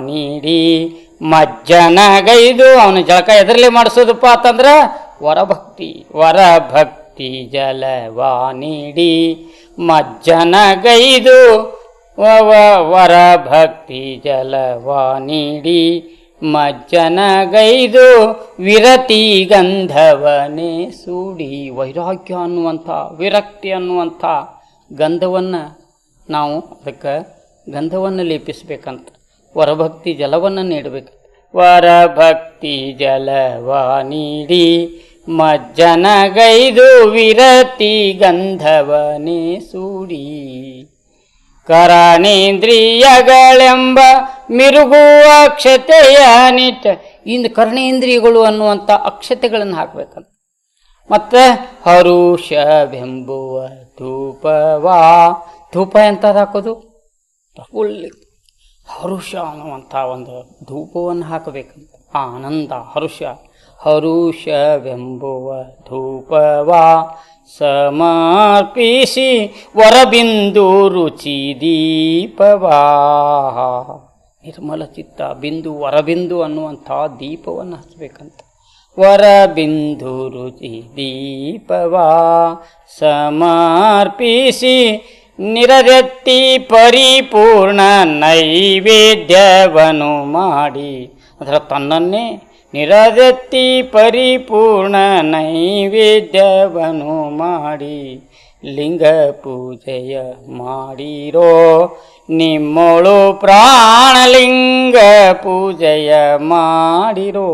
ನೀಡಿ ಮಜ್ಜನಗೈದು. ಅವನ ಜಳಕ ಎದರಲ್ಲಿ ಮಾಡಿಸೋದಪ್ಪ ಅಂತಂದ್ರೆ ವರಭಕ್ತಿ ವರಭಕ್ತಿ ಜಲ ನೀಡಿ ಮಜ್ಜನಗೈದು. ವ- ವ- ವರಭಕ್ತಿ ಜಲವಾ ನೀಡಿ ಮಜ್ಜನಗೈದು ವಿರತಿ ಗಂಧವನೇ ಸೂಡಿ ವೈರಾಗ್ಯ ಅನ್ನುವಂಥ, ವಿರಕ್ತಿ ಅನ್ನುವಂಥ ಗಂಧವನ್ನು ನಾವು ಅದಕ್ಕೆ ಗಂಧವನ್ನು ಲೇಪಿಸ್ಬೇಕಂತ. ವರಭಕ್ತಿ ಜಲವನ್ನು ನೀಡಬೇಕು. ವರಭಕ್ತಿ ಜಲವ ನೀಡಿ ಮಜ್ಜನಗೈದು ವಿರತಿ ಗಂಧವನೇ ಸೂಡಿ ಕರಣೇಂದ್ರಿಯಗಳೆಂಬ ಮಿರುಗುವ ಅಕ್ಷತೆಯ ನಿಟ್ಟ ಇಂದು ಕರ್ಣೇಂದ್ರಿಯಗಳು ಅನ್ನುವಂಥ ಅಕ್ಷತೆಗಳನ್ನು ಹಾಕ್ಬೇಕಂತ. ಮತ್ತು ಹರುಷವೆಂಬುವ ಧೂಪವಾ. ಧೂಪ ಎಂಥದ್ದು ಹಾಕೋದು? ಒಳ್ಳೆ ಹರುಷ ಅನ್ನುವಂಥ ಒಂದು ಧೂಪವನ್ನು ಹಾಕಬೇಕಂತ. ಆನಂದ, ಹರುಷ. ಹರುಷವೆಂಬುವ ಧೂಪವಾ. ಸಮರ್ಪಿಸಿ ವರಬಿಂದು ರುಚಿ ದೀಪವಾ ನಿರ್ಮಲ ಚಿತ್ತ, ಬಿಂದು, ವರಬಿಂದು ಅನ್ನುವಂಥ ದೀಪವನ್ನು ಹಚ್ಚಬೇಕಂತ ವರಬಿಂದು ರುಚಿ ದೀಪವಾ. ಸಮರ್ಪಿಸಿ ನಿರರೆತ್ತಿ ಪರಿಪೂರ್ಣ ನೈವೇದ್ಯವನ್ನು ಮಾಡಿ. ಅದರ ತನ್ನನ್ನೇ ನಿರದೆತ್ತಿ ಪರಿಪೂರ್ಣ ನೈವೇದ್ಯವನ್ನು ಮಾಡಿ ಲಿಂಗ ಪೂಜೆಯ ಮಾಡಿರೋ ನಿಮ್ಮೋಳು ಪ್ರಾಣಲಿಂಗ ಪೂಜೆಯ ಮಾಡಿರೋ.